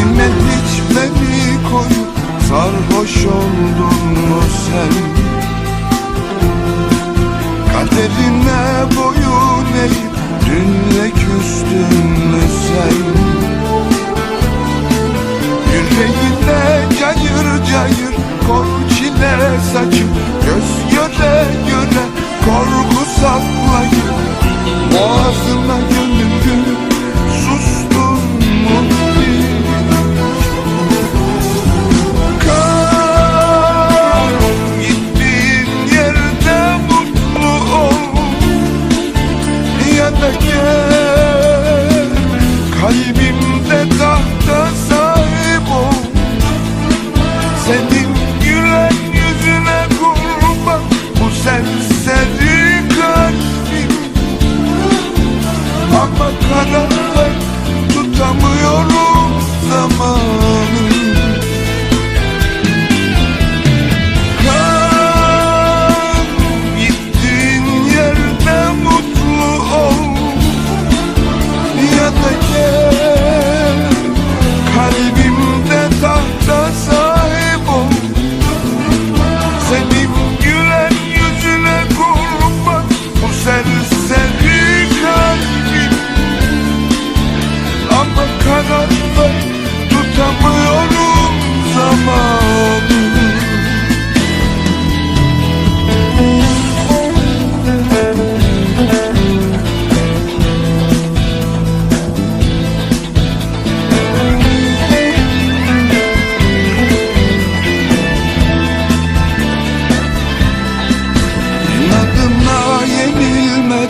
Yerine hiç beni koyup Sarhoş oldun mu sen? Kaderine boyun eğip Dünle küstün mü sen? Yüreğine cayır cayır Kor çile saçıp Göz göre göre Korku saklayıp Boğazına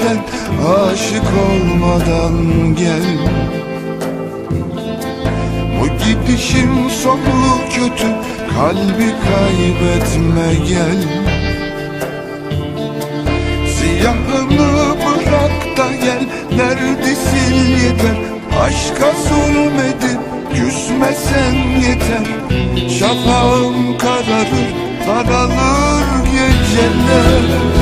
yenilmeden Aşık olmadan gel? Bu gidişin sonu kötü Kalbi kaybetme gel. Siyahını bırak da gel Neredesin yeter? Aşka zulmedip Küsmesen yeter. Şafağım kararır Kararır geceler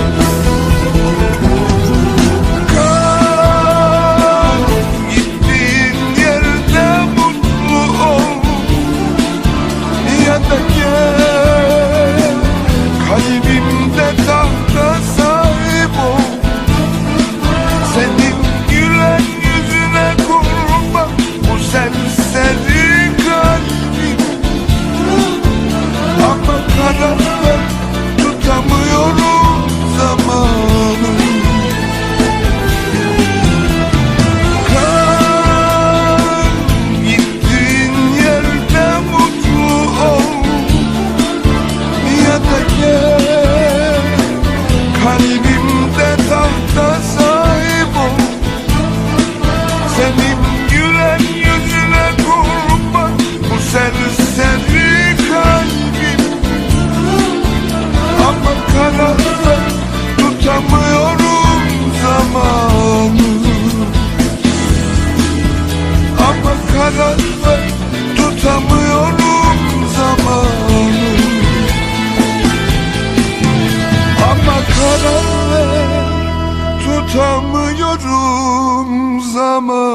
I'm a.